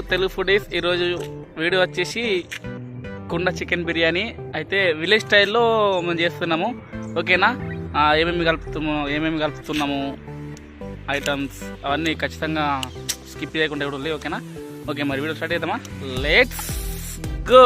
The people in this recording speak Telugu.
తెలుగు ఫుడ్ తెలుగు ఫుడీస్ ఈరోజు వీడియో వచ్చేసి కుండ చికెన్ బిర్యానీ. అయితే విలేజ్ స్టైల్లో మేము చేస్తున్నాము. ఓకేనా? ఏమేమి కలుపుతున్నాము ఏమేమి కలుపుతున్నాము ఐటమ్స్ అవన్నీ ఖచ్చితంగా స్కిప్ చేయకుండా కూడా ఓకేనా? ఓకే మరి వీడియో స్టార్ట్ చేద్దామా? Let's go